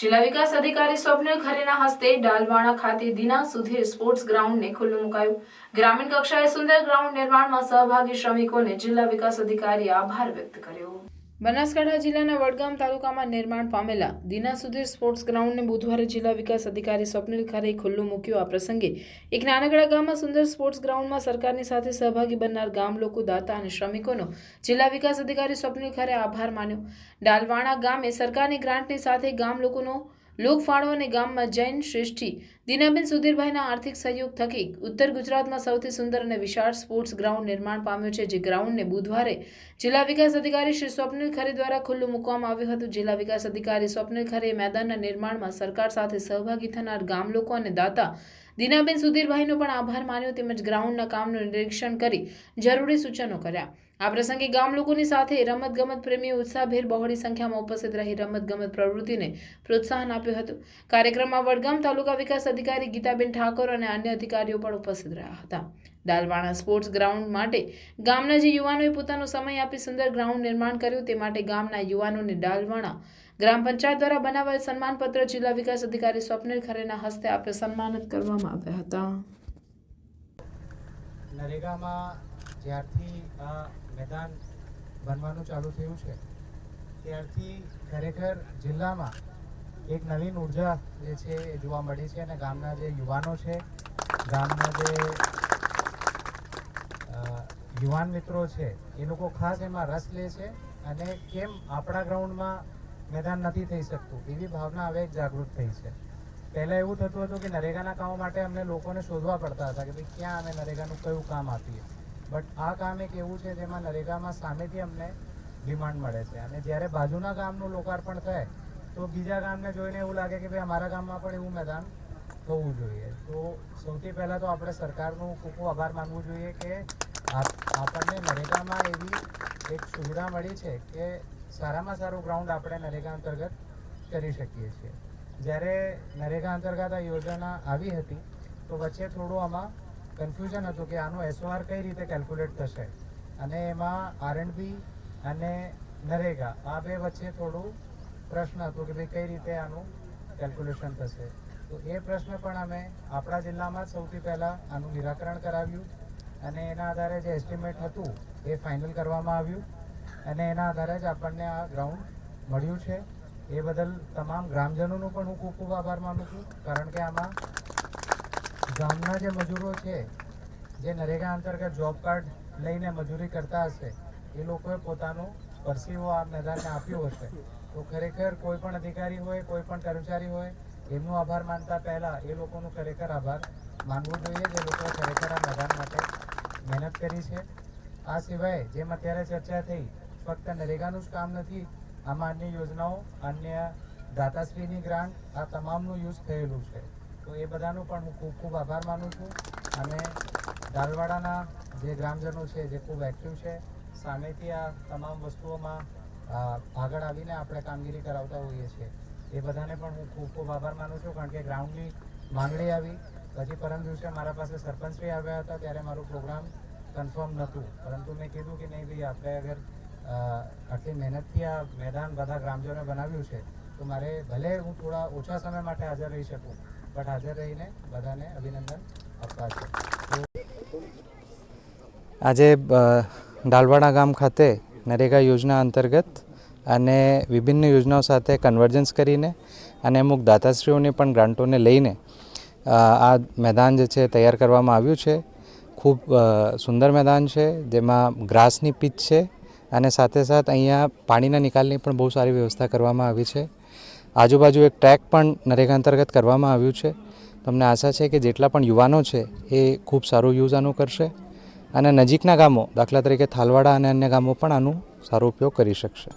જિલ્લા વિકાસ અધિકારી સ્વપ્નિલ ખરેના હસ્તે ડાલવાણા ખાતે દિના સુધીર સ્પોર્ટ્સ ગ્રાઉન્ડને ખુલ્લું મુકાયું. ગ્રામીણ કક્ષાએ સુંદર ગ્રાઉન્ડ નિર્માણમાં સહભાગી શ્રમિકોને જિલ્લા વિકાસ અધિકારીએ આભાર વ્યક્ત કર્યો. બનાસકાંઠા જિલ્લાના વડગામ તાલુકામાં નિર્માણ પામેલા દિના સુધીર સ્પોર્ટ્સ ગ્રાઉન્ડને બુધવારે જિલ્લા વિકાસ અધિકારી સ્વપ્નિલ ખરેએ ખુલ્લું મૂક્યું. આ પ્રસંગે એક નાનકડા ગામમાં સુંદર સ્પોર્ટ્સ ગ્રાઉન્ડમાં સરકારની સાથે સહભાગી બનનાર ગામ લોકો, દાતા અને શ્રમિકોનો જિલ્લા વિકાસ અધિકારી સ્વપ્નિલ ખરે આભાર માન્યો. ડાલવાણા ગામે સરકારની ગ્રાન્ટની સાથે ગામ લોકોનો લોકફાળો અને ગામમાં જૈન શ્રેષ્ઠી દિનાબેન સુધીરભાઈના આર્થિક સહયોગ થકી ઉત્તર ગુજરાતમાં સૌથી સુંદર અને વિશાળ સ્પોર્ટ્સ ગ્રાઉન્ડ નિર્માણ પામ્યું છે, જે ગ્રાઉન્ડને બુધવારે જિલ્લા વિકાસ અધિકારી શ્રી સ્વપ્નિલ ખરે દ્વારા ખુલ્લું મૂકવામાં આવ્યું હતું. જિલ્લા વિકાસ અધિકારી સ્વપ્નિલ ખરે મેદાનના નિર્માણમાં સરકાર સાથે સહભાગી થનાર ગામ લોકો અને દાતા દિનાબેન સુધીરભાઈનો પણ આભાર માન્યો તેમજ ગ્રાઉન્ડના કામનું નિરીક્ષણ કરી જરૂરી સૂચનો કર્યા. આ પ્રસંગે ગામ લોકોની સાથે રમતગમત પ્રેમી ઉત્સાહભેર બહોળી સંખ્યામાં ઉપસ્થિત રહી રમતગમત પ્રવૃત્તિને પ્રોત્સાહન આપ્યું હતું. કાર્યક્રમમાં વડગામ તાલુકા વિકાસ અધિકારી ગીતાબેન ઠાકોર અને અન્ય અધિકારીઓ પણ ઉપસ્થિત રહ્યા હતા. ડાલવાણા સ્પોર્ટ્સ ગ્રાઉન્ડ માટે ગામના જે યુવાનોએ પોતાનો સમય આપી સુંદર ગ્રાઉન્ડ નિર્માણ કર્યું તે માટે ગામના યુવાનોને ડાલવાણા ગ્રામ પંચાયત દ્વારા બનાવેલ સન્માનપત્ર જિલ્લા વિકાસ અધિકારી સ્વપ્નિલ ખરેના હસ્તે આપી સન્માનિત કરવામાં આવ્યા હતા. નરેગામાં જ્યારથી મેદાન બનવાનું ચાલુ થયું છે. ત્યારથી ખરેખર જિલ્લામાં એક નવીન ઊર્જા જે છે એ જોવા મળી છે અને ગામના જે યુવાનો છે, ગામના જે યુવાન મિત્રો છે, એ લોકો ખાસ એમાં રસ લે છે અને કેમ આપણા ગ્રાઉન્ડમાં મેદાન નથી થઈ શકતું એવી ભાવના હવે જાગૃત થઈ છે. પહેલાં એવું થતું હતું કે નરેગાના કામો માટે અમને લોકોને શોધવા પડતા હતા કે ભાઈ ક્યાં અમે નરેગાનું કયું કામ આપીએ. બટ આ કામ એક એવું છે જેમાં નરેગામાં સામેથી અમને ડિમાન્ડ મળે છે. અને જ્યારે બાજુના ગામનું લોકાર્પણ થાય, તો બીજા ગામને જોઈને એવું લાગે કે ભાઈ અમારા ગામમાં પણ એવું મેદાન થવું જોઈએ. તો સૌથી પહેલાં તો આપણે સરકારનું ખૂબ ખૂબ આભાર માનવું જોઈએ કે આપ- આપણને નરેગામાં એવી એક સુવિધા મળી છે કે સારામાં સારું ગ્રાઉન્ડ આપણે નરેગા અંતર્ગત કરી શકીએ છીએ. જ્યારે નરેગા અંતર્ગત આ યોજના આવી હતી, તો વચ્ચે થોડું આમાં કન્ફ્યુઝન હતું કે આનું એસઓઆર કઈ રીતે કેલ્ક્યુલેટ થશે? અને એમાં આરએનબી અને નરેગા, આ બે વચ્ચે થોડું પ્રશ્ન હતો કે ભાઈ કઈ રીતે આનું કેલ્ક્યુલેશન થશે? તો એ પ્રશ્ન પણ અમે આપણા જિલ્લામાં જ સૌથી પહેલાં આનું નિરાકરણ કરાવ્યું અને એના આધારે જે એસ્ટિમેટ હતું એ ફાઇનલ કરવામાં આવ્યું અને એના આધારે જ આપણને આ ગ્રાઉન્ડ મળ્યું છે. એ બદલ તમામ ગ્રામજનોનો પણ હું ખૂબ ખૂબ આભાર માનું છું, કારણ કે આમાં ગામના જે મજૂરો છે, જે નરેગા અંતર્ગત જોબ કાર્ડ લઈને મજૂરી કરતા હશે, એ લોકોએ પોતાનું પરસીવો આ મેદાનને આપ્યું હશે. તો ખરેખર કોઈ પણ અધિકારી હોય, કોઈ પણ કર્મચારી હોય, એમનો આભાર માનતા પહેલાં એ લોકોનો ખરેખર આભાર માનવો જોઈએ. જે લોકોએ ખરેખર આ મેદાન માટે મહેનત કરી છે. આ સિવાય જેમ અત્યારે ચર્ચા થઈ, ફક્ત નરેગાનું જ કામ નથી, આમાં અન્ય યોજનાઓ, અન્ય દાતાશ્રીની ગ્રાન્ટ, આ તમામનું યુઝ થયેલું છે. તો એ બધાનો પણ હું ખૂબ ખૂબ આભાર માનું છું. અને દાલવાડાના જે ગ્રામજનો છે, જે ખૂબ એક્ટિવ છે, સામેથી આ તમામ વસ્તુઓમાં આગળ આવીને આપણે કામગીરી કરાવતા હોઈએ છીએ. એ બધાને પણ હું ખૂબ ખૂબ આભાર માનું છું, કારણ કે ગ્રાઉન્ડની માંગણી આવી. પછી પરમ દિવસે મારા પાસે સરપંચશ્રી આવ્યા હતા, ત્યારે મારું પ્રોગ્રામ કન્ફર્મ નહોતું. પરંતુ મેં કીધું કે નહીં ભાઈ, આપણે અગર આટલી મહેનતથી આ મેદાન બધા ગ્રામજનોએ બનાવ્યું છે, તો મારે ભલે હું થોડા ઓછા સમય માટે હાજર રહી શકું બટ હાજર રહીને બધાને અભિનંદન આપવા છે. આજે ડાલવાડા ગામ ખાતે નરેગા યોજના અંતર્ગત અને વિભિન્ન યોજનાઓ સાથે કન્વર્જન્સ કરીને અને અમુક દાતાશ્રીઓની પણ ગ્રાન્ટોને લઈને આ મેદાન જે છે તૈયાર કરવામાં આવ્યું છે. ખૂબ સુંદર મેદાન છે, જેમાં ગ્રાસની પીચ છે અને સાથે સાથ અહીંયા પાણીના નિકાલની પણ બહુ સારી વ્યવસ્થા કરવામાં આવી છે. આજુબાજુ એક ટ્રેક પણ નરેગા અંતર્ગત કરવામાં આવ્યું છે. તમને આશા છે કે જેટલા પણ યુવાનો છે એ ખૂબ સારું યુઝ આનું કરશે અને નજીકના ગામો, દાખલા તરીકે થાલવાડા અને અન્ય ગામો પણ આનું સારો ઉપયોગ કરી શકશે.